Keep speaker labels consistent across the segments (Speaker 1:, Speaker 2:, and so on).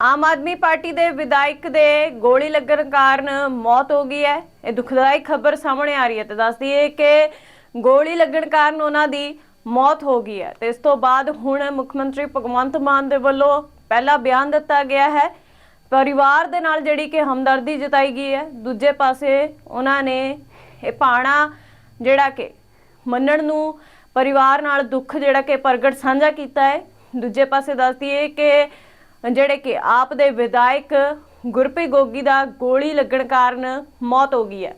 Speaker 1: Aam Aadmi party ਦੇ ਵਿਧਾਇਕ ਦੇ ਗੋਲੀ ਲੱਗਣ ਕਾਰਨ ਮੌਤ ਹੋ ਗਈ ਹੈ। ਇਹ ਦੁਖਦਾਈ ਖਬਰ ਸਾਹਮਣੇ ਆ ਰਹੀ ਹੈ ਤੇ ਦੱਸਦੀ ਹੈ ਕਿ ਗੋਲੀ ਲੱਗਣ ਕਾਰਨ ਉਹਨਾਂ ਦੀ ਮੌਤ ਹੋ ਗਈ ਹੈ। ਤੇ ਇਸ ਤੋਂ ਬਾਅਦ ਹੁਣ ਮੁੱਖ ਮੰਤਰੀ ਭਗਵੰਤ ਮਾਨ ਦੇ ਵੱਲੋਂ ਪਹਿਲਾ ਬਿਆਨ ਦਿੱਤਾ ਗਿਆ ਹੈ। ਪਰਿਵਾਰ ਦੇ ਨਾਲ ਜਿਹੜੀ ਕਿ ਹਮਦਰਦੀ ਜਤਾਈ ਗਈ ਹੈ। ਦੂਜੇ ਪਾਸੇ ਉਹਨਾਂ ਨੇ ਇਹ ਪਾਣਾ ਜਿਹੜਾ ਕਿ ਮੰਨਣ ਨੂੰ ਪਰਿਵਾਰ ਨਾਲ ਦੁੱਖ ਜਿਹੜਾ ਕਿ ਪ੍ਰਗਟ ਸਾਂਝਾ ਕੀਤਾ ਹੈ। ਦੂਜੇ ਪਾਸੇ ਦੱਸਦੀ ਹੈ ਕਿ ਜਿਹੜੇ ਕਿ ਆਪ ਦੇ ਵਿਧਾਇਕ ਗੁਰਪ੍ਰੀਤ ਗੋਗੀ ਦਾ ਗੋਲੀ ਲੱਗਣ ਕਾਰਨ ਮੌਤ ਹੋ ਗਈ ਹੈ।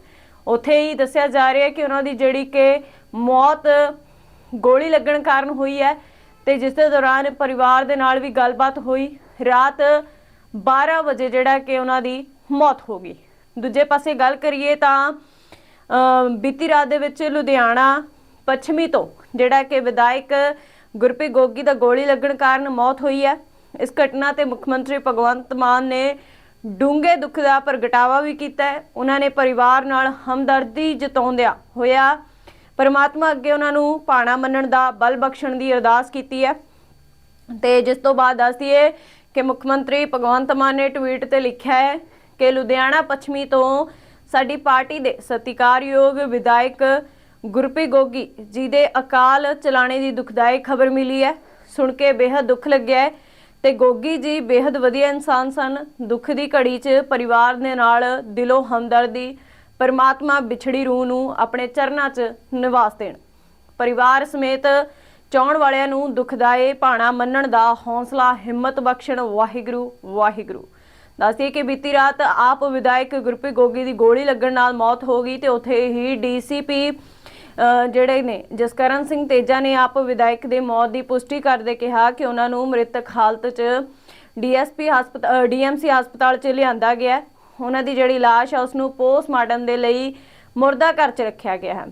Speaker 1: ਉੱਥੇ ਹੀ ਦੱਸਿਆ ਜਾ ਰਿਹਾ ਹੈ ਕਿ ਉਹਨਾਂ ਦੀ ਜਿਹੜੀ ਕਿ ਮੌਤ ਗੋਲੀ ਲੱਗਣ ਕਾਰਨ ਹੋਈ ਹੈ ਤੇ ਜਿਸ ਦੇ ਦੌਰਾਨ ਪਰਿਵਾਰ ਦੇ ਨਾਲ ਵੀ ਗੱਲਬਾਤ ਹੋਈ। ਰਾਤ 12 ਵਜੇ ਜਿਹੜਾ ਕਿ ਉਹਨਾਂ ਦੀ ਮੌਤ ਹੋ ਗਈ। ਦੂਜੇ ਪਾਸੇ ਗੱਲ ਕਰੀਏ ਤਾਂ ਬੀਤੀ ਰਾਤ ਦੇ ਵਿੱਚ ਲੁਧਿਆਣਾ ਪੱਛਮੀ ਤੋਂ ਜਿਹੜਾ ਕਿ ਵਿਧਾਇਕ ਗੁਰਪ੍ਰੀਤ ਗੋਗੀ ਦਾ ਗੋਲੀ ਲੱਗਣ ਕਾਰਨ ਮੌਤ ਹੋਈ ਹੈ। ਇਸ ਘਟਨਾ ਤੇ ਮੁੱਖ ਮੰਤਰੀ ਭਗਵੰਤ ਮਾਨ ਨੇ ਡੂੰਘੇ ਦੁੱਖ ਦਾ ਪ੍ਰਗਟਾਵਾ ਵੀ ਕੀਤਾ ਹੈ। ਉਹਨਾਂ ਨੇ ਪਰਿਵਾਰ ਨਾਲ ਹਮਦਰਦੀ ਜਤਾਉਂਦਿਆਂ ਹੋਇਆ ਪਰਮਾਤਮਾ ਅੱਗੇ ਉਹਨਾਂ ਨੂੰ ਪਾਣਾ ਮੰਨਣ ਦਾ ਬਲ ਬਖਸ਼ਣ ਦੀ ਅਰਦਾਸ ਕੀਤੀ ਹੈ। ਤੇ ਜਿਸ ਤੋਂ ਬਾਅਦ ਦੱਸਦੀਏ ਕਿ ਮੁੱਖ ਮੰਤਰੀ ਭਗਵੰਤ ਮਾਨ ਨੇ ਟਵੀਟ ਤੇ ਲਿਖਿਆ ਹੈ ਕਿ ਲੁਧਿਆਣਾ ਪੱਛਮੀ ਤੋਂ ਸਾਡੀ ਪਾਰਟੀ ਦੇ ਸਤਿਕਾਰਯੋਗ ਵਿਧਾਇਕ ਗੁਰਪ੍ਰੀਤ ਗੋਗੀ ਜੀ ਦੇ ਅਕਾਲ ਚਲਾਣੇ ਦੀ ਦੁਖਦਾਈ ਖਬਰ ਮਿਲੀ ਹੈ। ਸੁਣ ਕੇ ਬੇहद ਦੁੱਖ ਲੱਗਿਆ ਹੈ ਤੇ ਗੋਗੀ ਜੀ ਬੇहद ਵਧੀਆ ਇਨਸਾਨ ਸਨ। ਦੁੱਖ ਦੀ ਘੜੀ 'ਚ ਪਰਿਵਾਰ ਦੇ ਨਾਲ ਦਿਲੋਂ ਹਮਦਰਦੀ, ਪਰਮਾਤਮਾ ਵਿਛੜੀ ਰੂਹ ਨੂੰ ਆਪਣੇ ਚਰਨਾਂ 'ਚ ਨਿਵਾਸ ਦੇਣ। ਪਰਿਵਾਰ ਸਮੇਤ ਚਾਹਣ ਵਾਲਿਆਂ ਨੂੰ ਦੁਖਦਾਏ ਭਾਣਾ ਮੰਨਣ ਦਾ ਹੌਸਲਾ, ਹਿੰਮਤ ਬਖਸ਼ਣ ਵਾਹਿਗੁਰੂ ਵਾਹਿਗੁਰੂ। ਦੱਸਦੀ ਕਿ ਬੀਤੀ ਰਾਤ ਆਪ ਵਿਧਾਇਕ ਗੁਰਪ੍ਰੀਤ ਗੋਗੀ ਦੀ ਗੋਲੀ ਲੱਗਣ ਨਾਲ ਮੌਤ ਹੋ ਗਈ ਤੇ ਉੱਥੇ ਹੀ ਡੀਸੀਪੀ ਜਿਹੜੇ ਨੇ, ਜਸਕਰਨ ਸਿੰਘ ਤੇਜਾ ਨੇ ਆਪ ਵਿਧਾਇਕ ਦੇ ਮੌਤ ਦੀ ਪੁਸ਼ਟੀ ਕਰਦੇ ਕਿਹਾ ਕਿ ਉਹਨਾਂ ਨੂੰ ਮ੍ਰਿਤਕ ਹਾਲਤ 'ਚ ਡੀਐਸਪੀ ਹਸਪਤਾਲ ਡੀਐਮਸੀ ਹਸਪਤਾਲ 'ਚ ਲਿਆਂਦਾ ਗਿਆ ਉਹਨਾਂ ਦੀ ਜਿਹੜੀ ਲਾਸ਼ ਹੈ ਉਸ ਨੂੰ ਪੋਸਟਮਾਰਟਮ ਦੇ ਲਈ ਮੁਰਦਾ ਘਰ 'ਚ ਰੱਖਿਆ ਗਿਆ ਹੈ।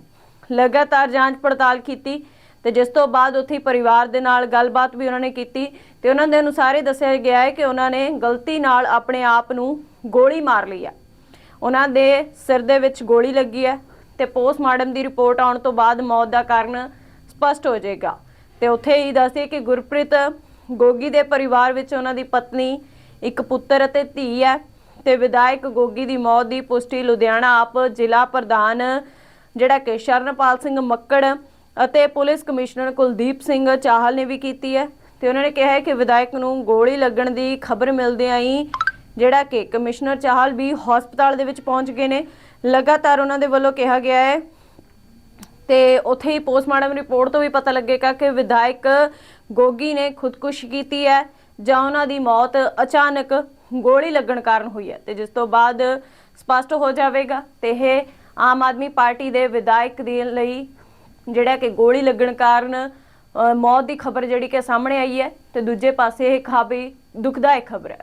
Speaker 1: ਲਗਾਤਾਰ ਜਾਂਚ ਪੜਤਾਲ ਕੀਤੀ ਤੇ ਜਿਸ ਤੋਂ ਬਾਅਦ ਉੱਥੇ ਪਰਿਵਾਰ ਦੇ ਨਾਲ ਗੱਲਬਾਤ ਵੀ ਉਹਨਾਂ ਨੇ ਕੀਤੀ ਤੇ ਉਹਨਾਂ ਦੇ ਅਨੁਸਾਰ ਇਹ ਦੱਸਿਆ ਗਿਆ ਹੈ ਕਿ ਉਹਨਾਂ ਨੇ ਗਲਤੀ ਨਾਲ ਆਪਣੇ ਆਪ ਨੂੰ ਗੋਲੀ ਮਾਰ ਲਈ ਹੈ। ਉਹਨਾਂ ਦੇ ਸਿਰ ਦੇ ਵਿੱਚ ਗੋਲੀ ਲੱਗੀ ਹੈ। ਤੇ ਪੋਸਟਮਾਰਟਮ ਦੀ ਰਿਪੋਰਟ ਆਉਣ ਤੋਂ ਬਾਅਦ ਮੌਤ ਦਾ ਕਾਰਨ ਸਪਸ਼ਟ ਹੋ ਜਾਏਗਾ। ਤੇ ਉੱਥੇ ਹੀ ਦੱਸਦੇ ਕਿ ਗੁਰਪ੍ਰੀਤ ਗੋਗੀ ਦੇ ਪਰਿਵਾਰ ਵਿੱਚ ਉਹਨਾਂ ਦੀ ਪਤਨੀ, ਇੱਕ ਪੁੱਤਰ ਅਤੇ ਧੀ ਹੈ ਤੇ ਵਿਧਾਇਕ ਗੋਗੀ ਦੀ ਮੌਤ ਦੀ ਪੁਸ਼ਟੀ ਲੁਧਿਆਣਾ ਆਪ ਜ਼ਿਲ੍ਹਾ ਪ੍ਰਧਾਨ ਜਿਹੜਾ ਕਿ ਸ਼ਰਨਪਾਲ ਸਿੰਘ ਮੱਕੜ ਅਤੇ ਪੁਲਿਸ ਕਮਿਸ਼ਨਰ ਕੁਲਦੀਪ ਸਿੰਘ ਚਾਹਲ ਨੇ ਵੀ ਕੀਤੀ ਹੈ। ਤੇ ਉਹਨਾਂ ਨੇ ਕਿਹਾ ਹੈ ਕਿ ਵਿਧਾਇਕ ਨੂੰ ਗੋਲੀ ਲੱਗਣ ਦੀ ਖਬਰ ਮਿਲਦਿਆਂ ਹੀ ਜਿਹੜਾ ਕਿ ਕਮਿਸ਼ਨਰ ਚਾਹਲ ਵੀ ਹਸਪਤਾਲ ਦੇ ਵਿੱਚ ਪਹੁੰਚ ਗਏ ਨੇ। ਲਗਾਤਾਰ ਉਹਨਾਂ ਦੇ ਵੱਲੋਂ ਕਿਹਾ ਗਿਆ ਹੈ। ਤੇ ਉੱਥੇ ਹੀ ਪੋਸਟਮਾਰਟਮ ਰਿਪੋਰਟ ਤੋਂ ਵੀ ਪਤਾ ਲੱਗੇਗਾ ਕਿ ਵਿਧਾਇਕ ਗੋਗੀ ਨੇ ਖੁਦਕੁਸ਼ੀ ਕੀਤੀ ਹੈ ਜਾਂ ਉਹਨਾਂ ਦੀ ਮੌਤ ਅਚਾਨਕ ਗੋਲੀ ਲੱਗਣ ਕਾਰਨ ਹੋਈ ਹੈ ਤੇ ਜਿਸ ਤੋਂ ਬਾਅਦ ਸਪਸ਼ਟ ਹੋ ਜਾਵੇਗਾ ਤੇ ਇਹ ਆਮ ਆਦਮੀ ਪਾਰਟੀ ਦੇ ਵਿਧਾਇਕ ਦੇ ਲਈ ਜਿਹੜਾ ਕਿ ਗੋਲੀ ਲੱਗਣ ਕਾਰਨ ਮੌਤ ਦੀ ਖਬਰ ਜਿਹੜੀ ਕਿ ਸਾਹਮਣੇ ਆਈ ਹੈ ਤੇ ਦੂਜੇ ਪਾਸੇ ਇਹ ਖਾਬੀ ਦੁਖਦਾਇਕ ਖਬਰ ਹੈ।